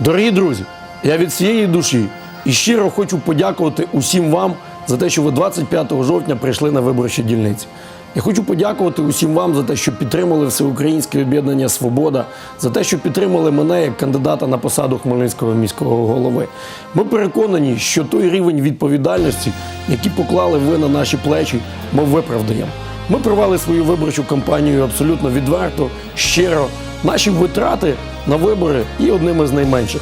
Дорогі друзі, я від всієї душі і щиро хочу подякувати усім вам за те, що ви 25 жовтня прийшли на виборчі дільниці. Я хочу подякувати усім вам за те, що підтримали всеукраїнське об'єднання Свобода, за те, що підтримали мене як кандидата на посаду Хмельницького міського голови. Ми переконані, що той рівень відповідальності, який поклали ви на наші плечі, ми виправдаємо. Ми провели свою виборчу кампанію абсолютно відверто, щиро. Наші витрати на вибори є одними з найменших.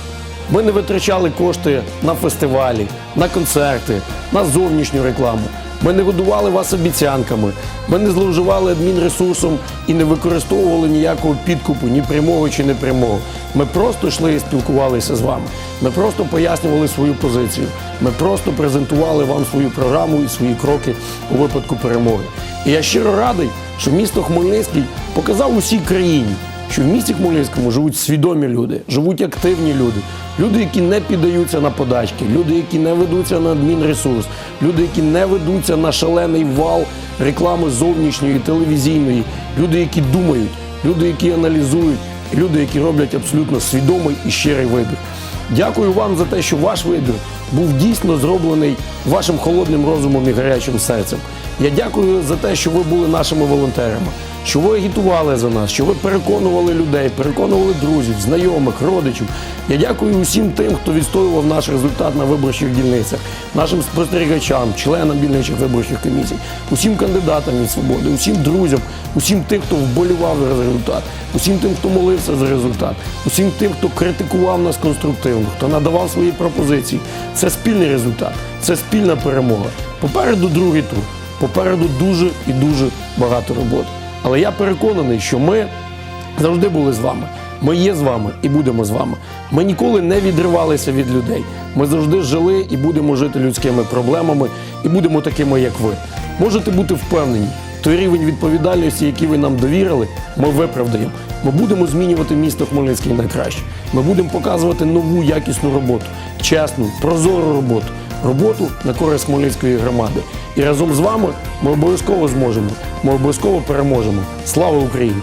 Ми не витрачали кошти на фестивалі, на концерти, на зовнішню рекламу. Ми не годували вас обіцянками, ми не зловживали адмінресурсом і не використовували ніякого підкупу, ні прямого чи непрямого. Ми просто йшли і спілкувалися з вами. Ми просто пояснювали свою позицію. Ми просто презентували вам свою програму і свої кроки у випадку перемоги. І я щиро радий, що місто Хмельницький показав усій країні, що в місті Хмельницькому живуть свідомі люди, живуть активні люди, люди, які не піддаються на подачки, люди, які не ведуться на адмінресурс, люди, які не ведуться на шалений вал реклами зовнішньої, телевізійної, люди, які думають, люди, які аналізують, люди, які роблять абсолютно свідомий і щирий вибір. Дякую вам за те, що ваш вибір був дійсно зроблений вашим холодним розумом і гарячим серцем. Я дякую за те, що ви були нашими волонтерами, що ви агітували за нас, що ви переконували людей, переконували друзів, знайомих, родичів. Я дякую усім тим, хто відстоював наш результат на виборчих дільницях, нашим спостерігачам, членам дільничих виборчих комісій, усім кандидатам від свободи, усім друзям, усім тим, хто вболівав за результат, усім тим, хто молився за результат, усім тим, хто критикував нас конструктивно, хто надавав свої пропозиції. Це спільний результат, це спільна перемога. Попереду другий тур. Попереду дуже і дуже багато роботи. Але я переконаний, що ми завжди були з вами. Ми є з вами і будемо з вами. Ми ніколи не відривалися від людей. Ми завжди жили і будемо жити людськими проблемами, і будемо такими, як ви. Можете бути впевнені, той рівень відповідальності, який ви нам довірили, ми виправдаємо. Ми будемо змінювати місто Хмельницький на краще. Ми будемо показувати нову якісну роботу, чесну, прозору роботу, роботу на користь Хмельницької громади. І разом з вами ми обов'язково зможемо. Ми обов'язково переможемо. Слава Україні!